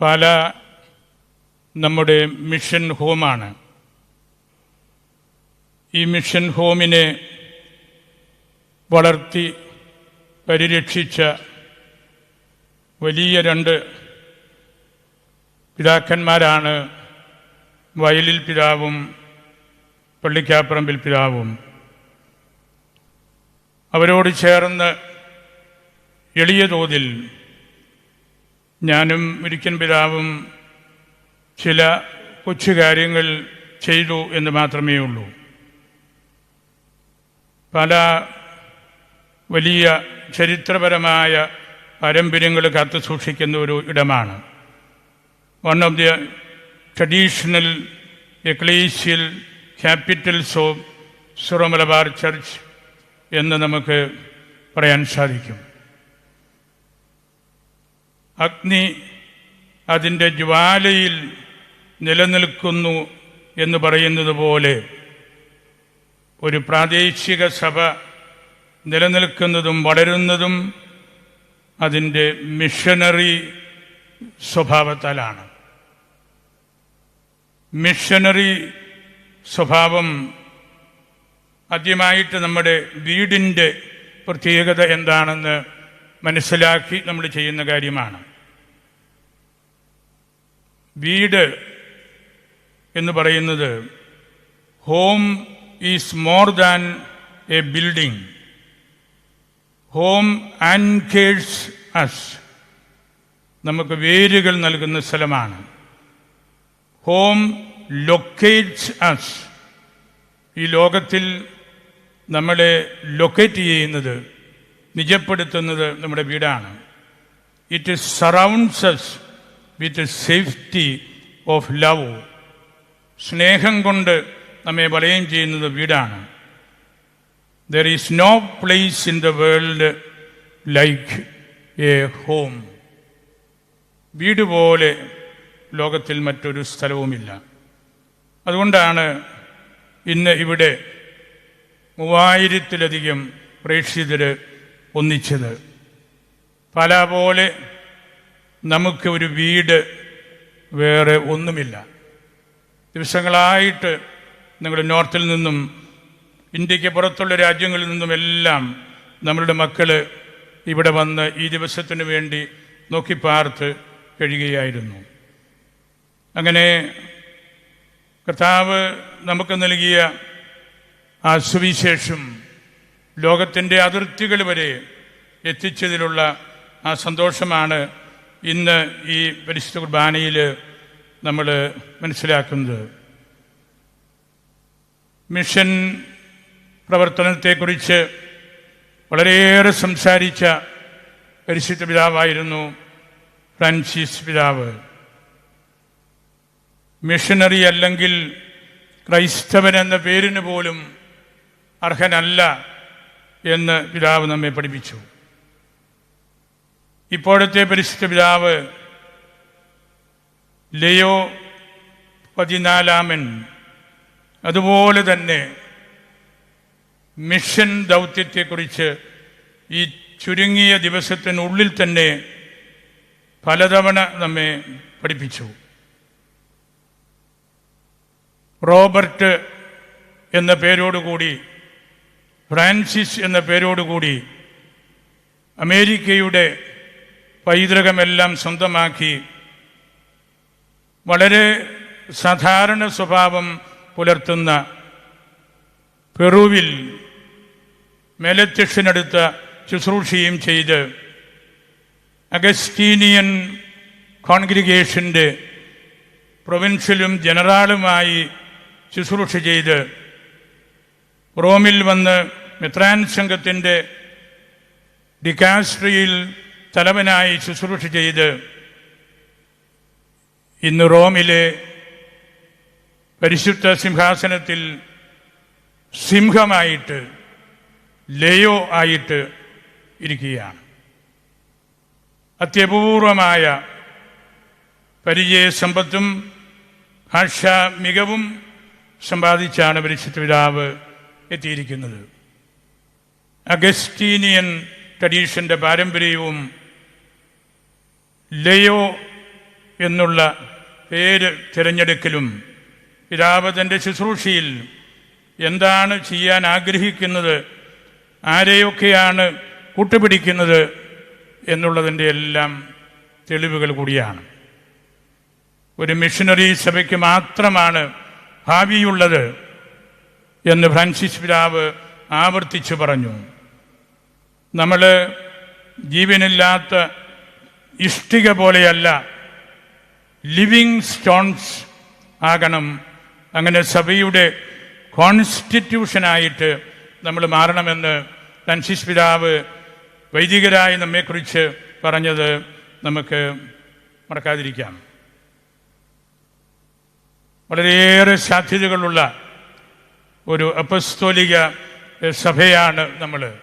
പാല നമ്മുടെ മിഷൻ ഹോമാണ്. ഈ മിഷൻ ഹോമിനെ വളർത്തി പരിരക്ഷിച്ച വലിയ രണ്ട് പിതാക്കന്മാരാണ് വയലിൽ പിതാവും പള്ളിക്കാപ്പറമ്പിൽ പിതാവും. അവരോട് ചേർന്ന് എളിയ തോതിൽ ഞാനും മിരിക്കൻ പിതാവും ചില കൊച്ചു കാര്യങ്ങൾ ചെയ്തു എന്ന് മാത്രമേ ഉള്ളൂ. പല വലിയ ചരിത്രപരമായ പാരമ്പര്യങ്ങൾ കാത്തു സൂക്ഷിക്കുന്ന ഒരു ഇടമാണ്. One of the traditional ecclesial capitals of Syro Malabar church എന്ന് നമുക്ക് പറയാൻ സാധിക്കും. അഗ്നി അതിന്റെ ജ്വാലയിൽ നിലനിൽക്കുന്നു എന്ന് പറയുന്നത് പോലെ ഒരു പ്രാദേശിക സഭ നിലനിൽക്കുന്നതും വളരുന്നതും അതിന്റെ മിഷനറി സ്വഭാവത്താലാണ്. മിഷനറി സ്വഭാവം ആദ്യമായിട്ട് നമ്മുടെ വീടിന്റെ പ്രത്യേകത എന്താണെന്ന് മനസ്സിലാക്കി നമ്മൾ ചെയ്യുന്ന കാര്യമാണ്. വീട് എന്ന് പറയുന്നത് home is more than a building home anchors us നമുക്ക് വേരുകൾ നൽകുന്ന സ്ഥലമാണ്. ഹോം ലൊക്കേറ്റ്സ് അസ് ഈ ലോകത്തിൽ നമ്മളെ ലൊക്കേറ്റ് ചെയ്യുന്നത് നിജപ്പെടുത്തുന്നത് നമ്മുടെ വീടാണ്. It surrounds us with safety of love സ്നേഹം കൊണ്ട് നമ്മെ വലയം ചെയ്യുന്നത് വീടാണ്. There is no place in the world like a home വീട് പോലെ ലോകത്തിൽ മറ്റൊരു സ്ഥലവുമില്ല. അതുകൊണ്ടാണ് ഇന്ന് ഇവിടെ മൂവായിരത്തിലധികം പ്രേക്ഷിതർ ഒന്നിച്ചത്. പല പോലെ നമുക്ക് ഒരു വീട് വേറെ ഒന്നുമില്ല. ദിവസങ്ങളായിട്ട് നിങ്ങൾ നോർത്തിൽ നിന്നും ഇന്ത്യയ്ക്ക് പുറത്തുള്ള രാജ്യങ്ങളിൽ നിന്നും എല്ലാം നമ്മളുടെ മക്കൾ ഇവിടെ വന്ന് ഈ ദിവസത്തിന് വേണ്ടി നോക്കി പാർത്ത് കഴിയുകയായിരുന്നു. അങ്ങനെ കർത്താവ് നമുക്ക് നൽകിയ ആ സുവിശേഷം ലോകത്തിന്റെ അതിർത്തികൾ വരെ എത്തിച്ചതിലുള്ള ആ സന്തോഷമാണ് ഇന്ന് ഈ പരിശുദ്ധ കുർബാനയിൽ നമ്മൾ മനസ്സിലാക്കുന്നത്. മിഷൻ പ്രവർത്തനത്തെക്കുറിച്ച് വളരെയേറെ സംസാരിച്ച പരിശുദ്ധ പിതാവായിരുന്നു ഫ്രാൻസിസ് പിതാവ്. മിഷനറി അല്ലെങ്കിൽ ക്രൈസ്തവൻ എന്ന പേരിന് പോലും അർഹനല്ല എന്ന് പിതാവ് നമ്മെ പഠിപ്പിച്ചു. ഇപ്പോഴത്തെ പരിശുദ്ധ പിതാവ് ലയോ പതിനാലാമൻ. അതുപോലെ തന്നെ മിഷൻ ദൗത്യത്തെക്കുറിച്ച് ഈ ചുരുങ്ങിയ ദിവസത്തിനുള്ളിൽ തന്നെ പലതവണ നമ്മെ പഠിപ്പിച്ചു. റോബർട്ട് എന്ന പേരോടുകൂടി ഫ്രാൻസിസ് എന്ന പേരോടുകൂടി അമേരിക്കയുടെ പൈതൃകമെല്ലാം സ്വന്തമാക്കി വളരെ സാധാരണ സ്വഭാവം പുലർത്തുന്ന പെറുവിൽ മേലധ്യക്ഷനടുത്ത ശുശ്രൂഷയും ചെയ്ത് അഗസ്റ്റീനിയൻ കോൺഗ്രിഗേഷന്റെ പ്രൊവിൻഷ്യലും ജനറാളുമായി ശുശ്രൂഷ ചെയ്ത് റോമിൽ വന്ന് മെത്രാൻ സംഘത്തിന്റെ ഡിക്കാസ്ട്രിയിൽ തലവനായി ശുശ്രൂഷ ചെയ്ത് ഇന്ന് റോമിലെ പരിശുദ്ധ സിംഹാസനത്തിൽ സിംഹമായിട്ട് ലയോ ആയിട്ട് ഇരിക്കുകയാണ്. അത്യപൂർവമായ പരിചയസമ്പത്തും ഭാഷാ മികവും സമ്പാദിച്ചാണ് പരിശുദ്ധ പിതാവ് എത്തിയിരിക്കുന്നത്. അഗസ്റ്റീനിയൻ ട്രഡീഷന്റെ പാരമ്പര്യവും ലയോ എന്നുള്ള പേര് തിരഞ്ഞെടുക്കലും പിതാവ് തന്റെ ശുശ്രൂഷയിൽ എന്താണ് ചെയ്യാൻ ആഗ്രഹിക്കുന്നത് ആരെയൊക്കെയാണ് കൂട്ടുപിടിക്കുന്നത് എന്നുള്ളതിന്റെ എല്ലാം തെളിവുകൾ കൂടിയാണ്. ഒരു മിഷനറി സഭയ്ക്ക് മാത്രമാണ് ഭാവിയുള്ളത്. എന്ന് ഫ്രാൻസിസ് പിതാവ് ആവർത്തിച്ചു പറഞ്ഞു. നമ്മൾ ജീവനില്ലാത്ത ഇഷ്ടിക പോലെയല്ല ലിവിങ് സ്റ്റോൺസ് ആകണം. അങ്ങനെ സഭയുടെ കോൺസ്റ്റിറ്റ്യൂഷനായിട്ട് നമ്മൾ മാറണമെന്ന് ഫ്രാൻസിസ് പിതാവ് വൈദികരായി നമ്മെക്കുറിച്ച് പറഞ്ഞത് നമുക്ക് മറക്കാതിരിക്കാം. വളരെയേറെ സാധ്യതകളുള്ള ഒരു അപസ്തോലിക സഭയാണ് നമ്മൾ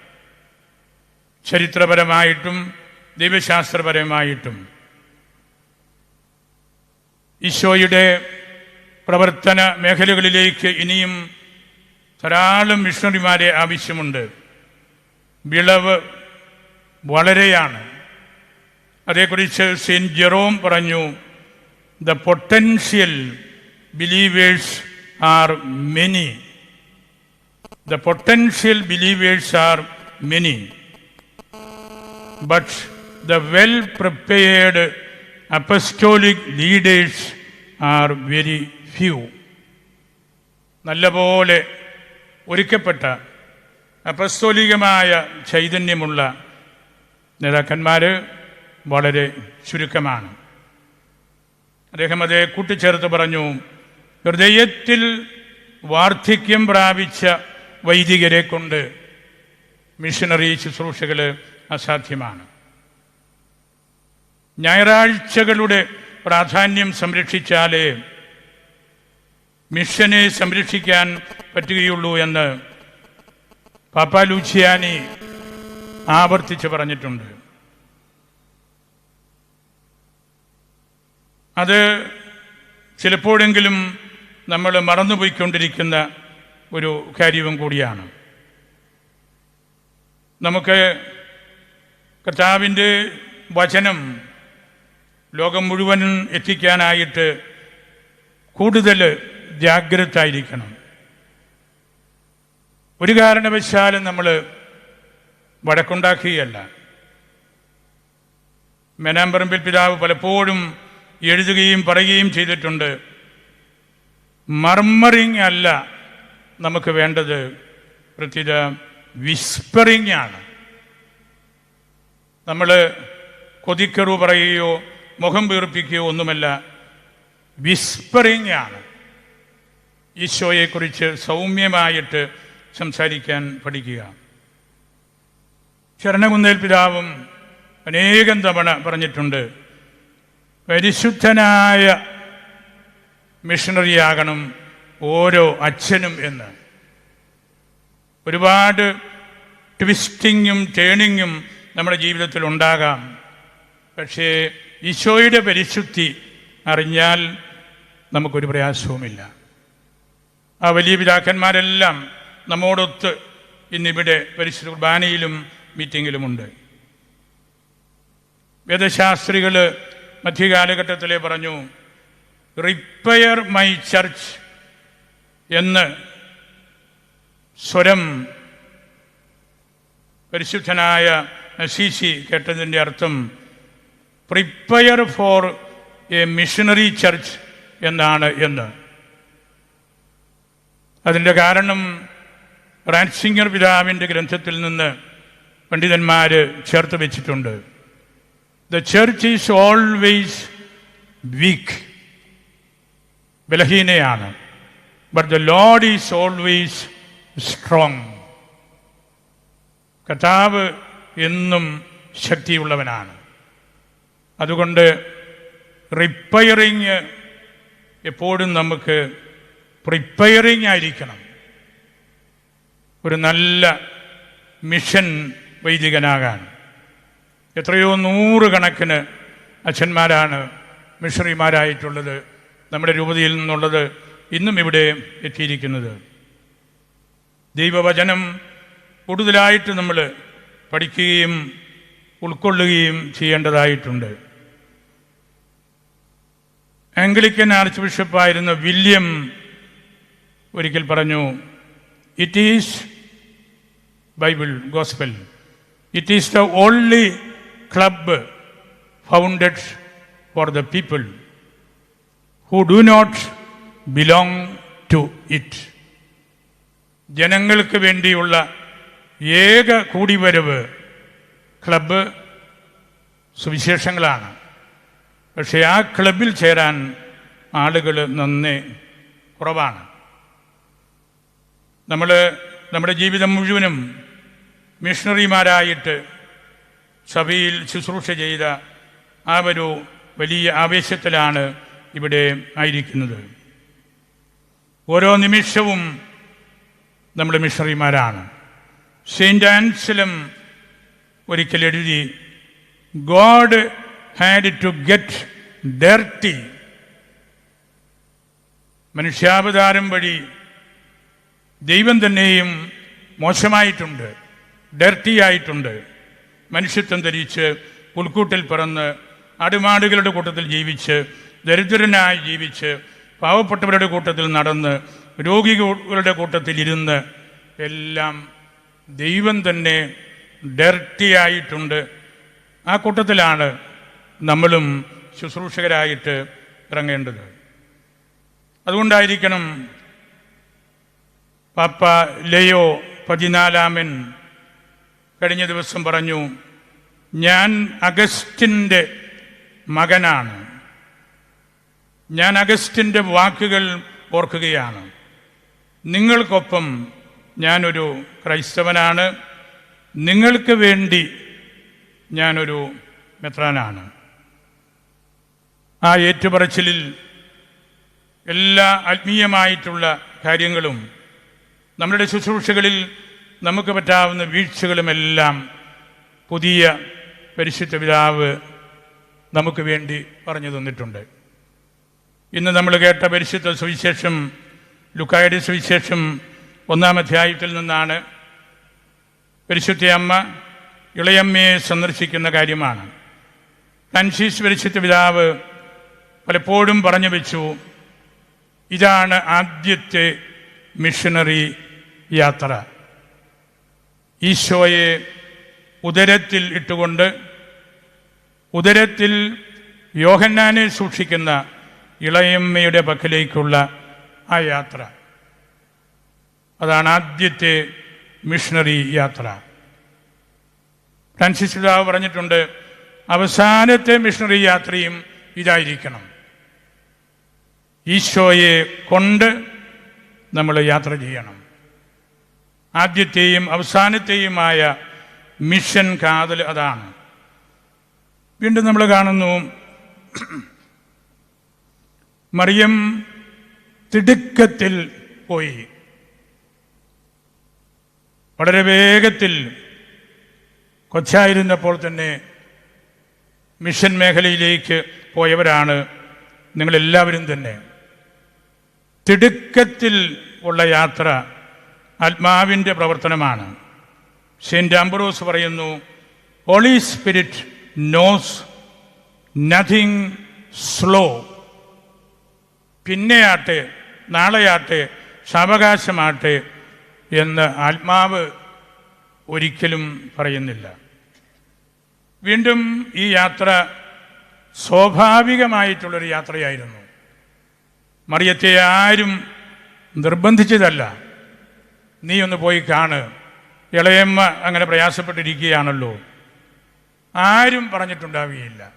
ചരിത്രപരമായിട്ടും ദൈവശാസ്ത്രപരമായിട്ടും. ഈശോയുടെ പ്രവർത്തന മേഖലകളിലേക്ക് ഇനിയും ധാരാളം മിഷണറിമാരെ ആവശ്യമുണ്ട്. വിളവ് വളരെയാണ്. അതേക്കുറിച്ച് സെയിന്റ് ജെറോം പറഞ്ഞു the potential believers are many. The potential believers are many but the well prepared apostolic leaders are very few. നല്ലപോലെ ഒരുക്കപ്പെട്ട അപസ്തോലികമായ ചൈതന്യമുള്ള നേതാക്കന്മാർ വളരെ ചുരുക്കമാണ് അദ്ദേഹം അത് കൂട്ടിച്ചേർത്ത് പറഞ്ഞു ഹൃദയത്തിൽ വാർദ്ധക്യം പ്രാപിച്ച വൈദികരെ കൊണ്ട് മിഷണറി ശുശ്രൂഷകൾ അസാധ്യമാണ്. ഞായറാഴ്ചകളുടെ പ്രാധാന്യം സംരക്ഷിച്ചാലേ മിഷനെ സംരക്ഷിക്കാൻ പറ്റുകയുള്ളൂ എന്ന് പാപ്പ ലൂച്ചിയാനി ആവർത്തിച്ച് പറഞ്ഞിട്ടുണ്ട്. അത് ചിലപ്പോഴെങ്കിലും നമ്മൾ മറന്നുപോയിക്കൊണ്ടിരിക്കുന്ന ഒരു കാര്യവും കൂടിയാണ്. നമുക്ക് കർത്താവിന്റെ വചനം ലോകം മുഴുവൻ എത്തിക്കാനായിട്ട് കൂടുതൽ ജാഗ്രതായിരിക്കണം. ഒരു കാരണവശാലും നമ്മൾ വടക്കുണ്ടാക്കുകയല്ല. മേനാമ്പറമ്പിൽ പിതാവ് പലപ്പോഴും എഴുതുകയും പറയുകയും ചെയ്തിട്ടുണ്ട് മർമറിങ് അല്ല നമുക്ക് വേണ്ടത് പ്രത്യേക വിസ്പറിങ് ആണ് നമ്മൾ കൊതിക്കറു പറയുകയോ മുഖം വീർപ്പിക്കുകയോ ഒന്നുമല്ല വിസ്പറിങ് ആണ് ഈശോയെക്കുറിച്ച് സൗമ്യമായിട്ട് സംസാരിക്കാൻ പഠിക്കുക. ശരണകുന്നേൽ പിതാവും അനേകം തവണ പറഞ്ഞിട്ടുണ്ട് പരിശുദ്ധനായ മിഷണറിയാകണം ഓരോ അച്ഛനും എന്ന്. ഒരുപാട് ട്വിസ്റ്റിങ്ങും ടേണിങ്ങും നമ്മുടെ ജീവിതത്തിൽ ഉണ്ടാകാം. പക്ഷേ ഈശോയുടെ പരിശുദ്ധി അറിഞ്ഞാൽ നമുക്കൊരു പ്രയാസവുമില്ല. ആ വലിയ പിതാക്കന്മാരെല്ലാം നമ്മോടൊത്ത് ഇന്നിവിടെ പരിശുദ്ധ കുർബാനയിലും മീറ്റിങ്ങിലുമുണ്ട്. വേദശാസ്ത്രികൾ മധ്യകാലഘട്ടത്തിലെ പറഞ്ഞു റിപ്പയർ മൈ ചർച്ച് എന്ന് സ്വരം പരിശുദ്ധനായ നസീസി കേട്ടതിന്റെ അർത്ഥം prepare for a missionary church എന്നാണ് എന്ന്. അതിന്റെ കാരണം റാൻസിംഗർ പിതാവിന്റെ ഗ്രന്ഥത്തിൽ നിന്ന് പണ്ഡിതന്മാർ ചേർത്ത് വെച്ചിട്ടുണ്ട്. The church is always weak ബലഹീനയാണ്. But the lord is always strong കഥാവ് എന്നും ശക്തിയുള്ളവനാണ്. അതുകൊണ്ട് റിപ്പയറിങ് എപ്പോഴും നമുക്ക് പ്രിപ്പയറിങ് ആയിരിക്കണം. ഒരു നല്ല മിഷൻ വൈദികനാകാൻ. എത്രയോ നൂറുകണക്കിന് അച്ഛന്മാരാണ് മിഷണറിമാരായിട്ടുള്ളത്. നമ്മുടെ രൂപതയിൽ നിന്നുള്ളത് ഇന്നും ഇവിടെ എത്തിയിരിക്കുന്നത്. ദൈവവചനം കൂടുതലായിട്ട് നമ്മൾ പഠിക്കുകയും ഉൾക്കൊള്ളുകയും ചെയ്യേണ്ടതായിട്ടുണ്ട്. ആംഗ്ലിക്കൻ ആർച്ച് ബിഷപ്പായിരുന്ന വില്യം ഒരിക്കൽ പറഞ്ഞു it is Bible gospel it is the only club founded for the people who do not belong to it ജനങ്ങൾക്ക് വേണ്ടിയുള്ള ഏക കൂടിവരവ് ക്ലബ്ബ് സുവിശേഷങ്ങളാണ്. പക്ഷേ ആ ക്ലബിൽ ചേരാൻ ആളുകൾ നന്നേ കുറവാണ്. നമ്മൾ നമ്മുടെ ജീവിതം മുഴുവനും മിഷണറിമാരായിട്ട് സഭയിൽ ശുശ്രൂഷ ചെയ്ത ആ ഒരു വലിയ ആവേശത്തിലാണ് ഇവിടെ ആയിരിക്കുന്നത്. ഓരോ നിമിഷവും നമ്മൾ മിഷണറിമാരാണ്. സെയിന്റ് ആൻസിലും ഒരിക്കൽ എഴുതി God had to get dirty. മനുഷ്യാവതാരം വഴി ദൈവം തന്നെയും മോശമായിട്ടുണ്ട് ഡർട്ടി ആയിട്ടുണ്ട് മനുഷ്യത്വം ധരിച്ച് പുൽക്കൂട്ടിൽ പിറന്ന് അടുമാടുകളുടെ കൂട്ടത്തിൽ ജീവിച്ച് ദരിദ്രനായി ജീവിച്ച് പാവപ്പെട്ടവരുടെ കൂട്ടത്തിൽ നടന്ന് രോഗികളുടെ കൂട്ടത്തിൽ ഇരുന്ന് എല്ലാം ദൈവം തന്നെ ഡർട്ടി ആയിട്ടുണ്ട്. ആ കൂട്ടത്തിലാണ് നമ്മളും ശുശ്രൂഷകരായിട്ട് ഇറങ്ങേണ്ടത്. അതുകൊണ്ടായിരിക്കണം പാപ്പ ലയോ പതിനാലാമൻ കഴിഞ്ഞ ദിവസം പറഞ്ഞു ഞാൻ അഗസ്റ്റിന്റെ മകനാണ്. ഞാൻ അഗസ്റ്റിന്റെ വാക്കുകൾ ഓർക്കുകയാണ്. നിങ്ങൾക്കൊപ്പം ഞാനൊരു ക്രൈസ്തവനാണ്. നിങ്ങൾക്ക് വേണ്ടി ഞാനൊരു മെത്രാനാണ്. ആ ഏറ്റുപറച്ചിലിൽ എല്ലാ ആത്മീയമായിട്ടുള്ള കാര്യങ്ങളും നമ്മുടെ ശുശ്രൂഷകളിൽ നമുക്ക് പറ്റാവുന്ന വീഴ്ചകളുമെല്ലാം പുതിയ പരിശുദ്ധ പിതാവ് നമുക്ക് വേണ്ടി പറഞ്ഞു തന്നിട്ടുണ്ട്. ഇന്ന് നമ്മൾ കേട്ട പരിശുദ്ധ സുവിശേഷം ലുക്കായുടെ സുവിശേഷം ഒന്നാം അധ്യായത്തിൽ നിന്നാണ്. പരിശുദ്ധ അമ്മ ഇളയമ്മയെ സന്ദർശിക്കുന്ന കാര്യമാണ്. കൻഷീസ് പരിശുദ്ധ പിതാവ് പലപ്പോഴും പറഞ്ഞു വെച്ചു ഇതാണ് ആദ്യത്തെ മിഷണറി യാത്ര. ഈശോയെ ഉദരത്തിൽ ഇട്ടുകൊണ്ട് ഉദരത്തിൽ യോഹന്നാനെ സൂക്ഷിക്കുന്ന ഇളയമ്മയുടെ പക്കലേക്കുള്ള ആ യാത്ര. അതാണ് ആദ്യത്തെ മിഷണറി യാത്ര. ഫ്രാൻസിസ് പിതാവ് പറഞ്ഞിട്ടുണ്ട് അവസാനത്തെ മിഷണറി യാത്രയും ഇതായിരിക്കണം. ഈശോയെ കൊണ്ട് നമ്മൾ യാത്ര ചെയ്യണം. ആദ്യത്തെയും അവസാനത്തെയുമായ മിഷൻ കാതൽ അതാണ്. വീണ്ടും നമ്മൾ കാണുന്നു മറിയം തിടുക്കത്തിൽ പോയി. വളരെ വേഗത്തിൽ കൊച്ചായിരുന്നപ്പോൾ തന്നെ മിഷൻ മേഖലയിലേക്ക് പോയവരാണ് നിങ്ങളെല്ലാവരും തന്നെ. തിടുക്കത്തിൽ ഉള്ള യാത്ര ആത്മാവിന്റെ പ്രവർത്തനമാണ്. സെയിന്റ് ആംബ്രോസ് പറയുന്നു Holy Spirit knows nothing slow പിന്നെയാട്ടെ നാളെയാട്ടെ സാവകാശമാട്ടെ എന്ന് ആത്മാവ് ഒരിക്കലും പറയുന്നില്ല. വീണ്ടും ഈ യാത്ര സ്വാഭാവികമായിട്ടുള്ളൊരു യാത്രയായിരുന്നു. മറിയത്തെ ആരും നിർബന്ധിച്ചതല്ല. നീ ഒന്ന് പോയി കാണ്. ഇളയമ്മ അങ്ങനെ പ്രയാസപ്പെട്ടിരിക്കുകയാണല്ലോ. ആരും പറഞ്ഞിട്ടുണ്ടാവുകയില്ല.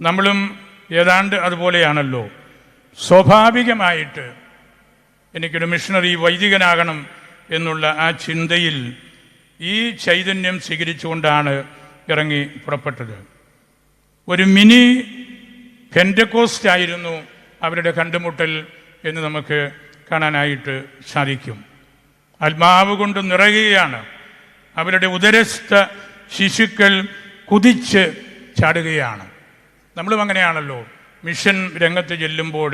നമ്മളും ഏതാണ്ട് അതുപോലെയാണല്ലോ. സ്വാഭാവികമായിട്ട് എനിക്കൊരു മിഷണറി വൈദികനാകണം എന്നുള്ള ആ ചിന്തയിൽ ഈ ചൈതന്യം സ്വീകരിച്ചുകൊണ്ടാണ് ഇറങ്ങി പുറപ്പെട്ടത്. ഒരു മിനി പെൻഡക്കോസ്റ്റ് ആയിരുന്നു അവരുടെ കണ്ടുമുട്ടൽ എന്ന് നമുക്ക് കാണാനായിട്ട് സാധിക്കും. ആത്മാവ് കൊണ്ട് നിറയുകയാണ്. അവരുടെ ഉദരസ്ഥ ശിശുക്കൾ കുതിച്ച് ചാടുകയാണ്. നമ്മളും അങ്ങനെയാണല്ലോ. മിഷൻ രംഗത്ത് ചെല്ലുമ്പോൾ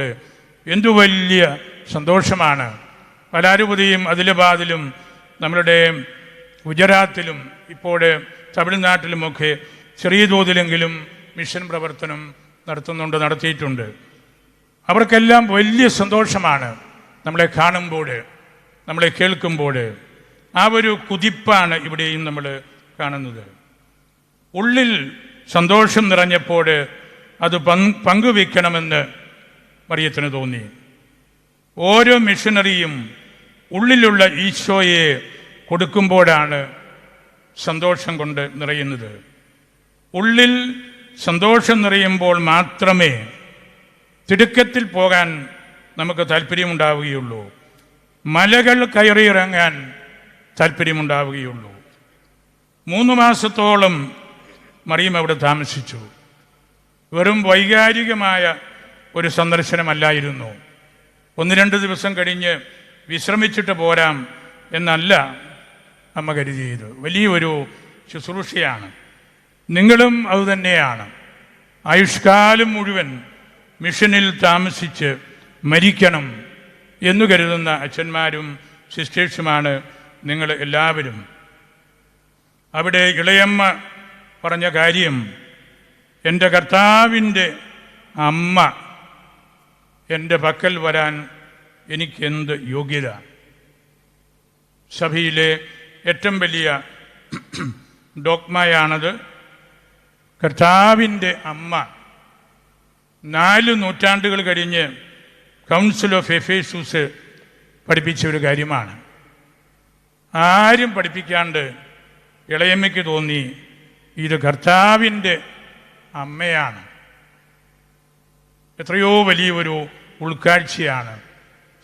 എന്തു വലിയ സന്തോഷമാണ്. പലാരുപതിയും അതിലബാദിലും നമ്മളുടെ ഗുജറാത്തിലും ഇപ്പോൾ തമിഴ്നാട്ടിലുമൊക്കെ ചെറിയ തോതിലെങ്കിലും മിഷൻ പ്രവർത്തനം നടത്തുന്നുണ്ട് നടത്തിയിട്ടുണ്ട്. അവർക്കെല്ലാം വലിയ സന്തോഷമാണ് നമ്മളെ കാണുമ്പോൾ നമ്മളെ കേൾക്കുമ്പോൾ. ആ ഒരു കുതിപ്പാണ് ഇവിടെയും നമ്മൾ കാണുന്നത്. ഉള്ളിൽ സന്തോഷം നിറഞ്ഞപ്പോൾ അത് പങ്ക് പങ്കുവെക്കണമെന്ന് മറിയത്തിന് തോന്നി. ഓരോ മിഷനറിയും ഉള്ളിലുള്ള ഈശോയെ കൊടുക്കുമ്പോഴാണ് സന്തോഷം കൊണ്ട് നിറയുന്നത്. ഉള്ളിൽ സന്തോഷം നിറയുമ്പോൾ മാത്രമേ തിടുക്കത്തിൽ പോകാൻ നമുക്ക് താല്പര്യമുണ്ടാവുകയുള്ളൂ. മലകൾ കയറിയിറങ്ങാൻ താല്പര്യമുണ്ടാവുകയുള്ളൂ. മൂന്ന് മാസത്തോളം മറിയം അവിടെ താമസിച്ചു. വെറും വൈകാരികമായ ഒരു സന്ദർശനമല്ലായിരുന്നു. ഒന്ന് രണ്ട് ദിവസം കഴിഞ്ഞ് വിശ്രമിച്ചിട്ട് പോരാം എന്നല്ല അമ്മ കരുതിയത്. വലിയൊരു ശുശ്രൂഷയാണ്. നിങ്ങളും അതുതന്നെയാണ് ആയുഷ്കാലം മുഴുവൻ മിഷനിൽ താമസിച്ച് മരിക്കണം എന്നു കരുതുന്ന അച്ഛന്മാരും സിസ്റ്റേഴ്സുമാണ് നിങ്ങൾ എല്ലാവരും. അവിടെ ഇളയമ്മ പറഞ്ഞ കാര്യം എന്റെ കർത്താവിന്റെ അമ്മ എന്റെ പക്കൽ വരാൻ എനിക്കെന്ത് യോഗ്യത? സഭയിലെ ഏറ്റവും വലിയ ഡോക്മയാണത് കർത്താവിന്റെ അമ്മ. നാല് നൂറ്റാണ്ടുകൾ കഴിഞ്ഞ് കൗൺസിൽ ഓഫ് എഫേസൂസ് പഠിപ്പിച്ച ഒരു കാര്യമാണ്. ആരും പഠിപ്പിക്കാണ്ട് ഇളയമ്മയ്ക്ക് തോന്നി ഇത് കർത്താവിന്റെ അമ്മയാണ്. എത്രയോ വലിയൊരു ഉൾക്കാഴ്ചയാണ്.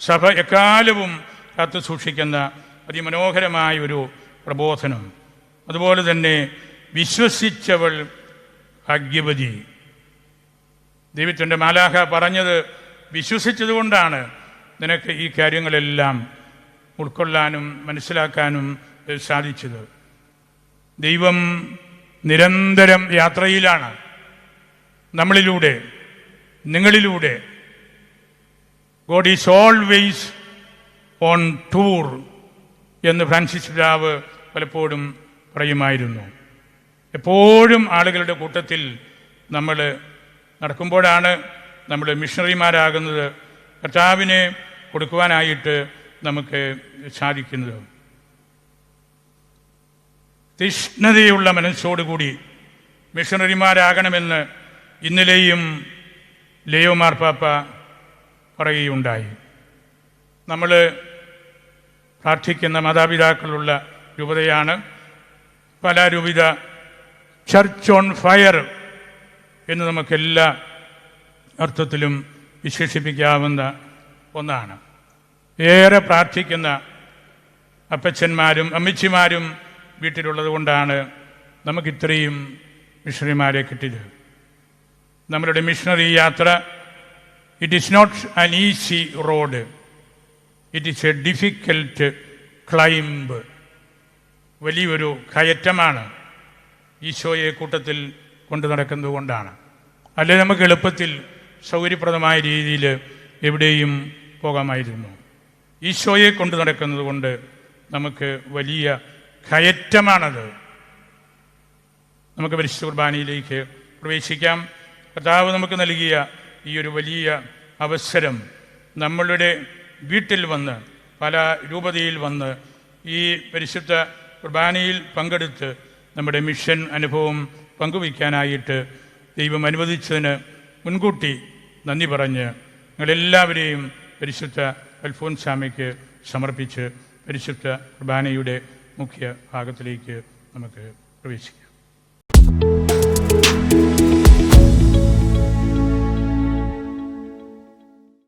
സഭ എക്കാലവും കാത്തു സൂക്ഷിക്കുന്ന അതിമനോഹരമായ ഒരു പ്രബോധനം. അതുപോലെ തന്നെ വിശ്വസിച്ചവൾ ഭാഗ്യവതി. ദൈവത്തിന്റെ മാലാഹ പറഞ്ഞത് വിശ്വസിച്ചതുകൊണ്ടാണ് നിനക്ക് ഈ കാര്യങ്ങളെല്ലാം ഉൾക്കൊള്ളാനും മനസ്സിലാക്കാനും സാധിച്ചത്. ദൈവം നിരന്തരം യാത്രയിലാണ്. നമ്മളിലൂടെ നിങ്ങളിലൂടെ. God is always on tour എന്ന് ഫ്രാൻസിസ് പിതാവ് പലപ്പോഴും പറയുമായിരുന്നു. എപ്പോഴും ആളുകളുടെ കൂട്ടത്തിൽ നമ്മൾ നടക്കുമ്പോഴാണ് നമ്മൾ മിഷണറിമാരാകുന്നത് കർത്താവിനെ കൊടുക്കുവാനായിട്ട് നമുക്ക് സാധിക്കുന്നത്. തീഷ്ണതയുള്ള മനസ്സോടുകൂടി മിഷണറിമാരാകണമെന്ന് ഇന്നലെയും ലേയോ മാർപ്പാപ്പ പറയുകയുണ്ടായി. നമ്മൾ പ്രാർത്ഥിക്കുന്ന മാതാപിതാക്കളുള്ള രൂപതയാണ് പല രൂപിത ചർച്ച് ഓൺ ഫയർ എന്ന് നമുക്കെല്ലാ അർത്ഥത്തിലും വിശേഷിപ്പിക്കാവുന്ന ഒന്നാണ്. ഏറെ പ്രാർത്ഥിക്കുന്ന അപ്പച്ചന്മാരും അമ്മച്ചിമാരും വീട്ടിലുള്ളത് കൊണ്ടാണ് നമുക്കിത്രയും മിഷണറിമാരെ കിട്ടിയത്. നമ്മളുടെ മിഷണറി യാത്ര. It is not an easy road it is a difficult climb വലിയൊരു കയറ്റമാണ് ഈശോയെ കൂട്ടത്തിൽ കൊണ്ടു നടക്കുന്നതുകൊണ്ടാണ്. അല്ലെ നമുക്ക് എളുപ്പത്തിൽ സൗകര്യപ്രദമായ രീതിയിൽ എവിടെയും പോകാമായിരുന്നു. ഈശോയെ കൊണ്ടു നടക്കുന്നത് കൊണ്ട് നമുക്ക് വലിയ കയറ്റമാണത്. നമുക്ക് പരിശുദ്ധ കുർബാനയിലേക്ക് പ്രവേശിക്കാം. കർത്താവ് നമുക്ക് നൽകിയ ഈ ഒരു വലിയ അവസരം നമ്മളുടെ വീട്ടിൽ വന്ന് പല രൂപതയിൽ വന്ന് ഈ പരിശുദ്ധ കുർബാനയിൽ പങ്കെടുത്ത് നമ്മുടെ മിഷൻ അനുഭവം പങ്കുവയ്ക്കാനായിട്ട് ദൈവം അനുവദിച്ചതിന് മുൻകൂട്ടി നന്ദി പറഞ്ഞ് നിങ്ങളെല്ലാവരെയും പരിശുദ്ധ അൽഫോൻസാമയ്ക്ക് സമർപ്പിച്ച് പരിശുദ്ധ കുർബാനയുടെ മുഖ്യ ഭാഗത്തിലേക്ക് നമുക്ക് പ്രവേശിക്കാം.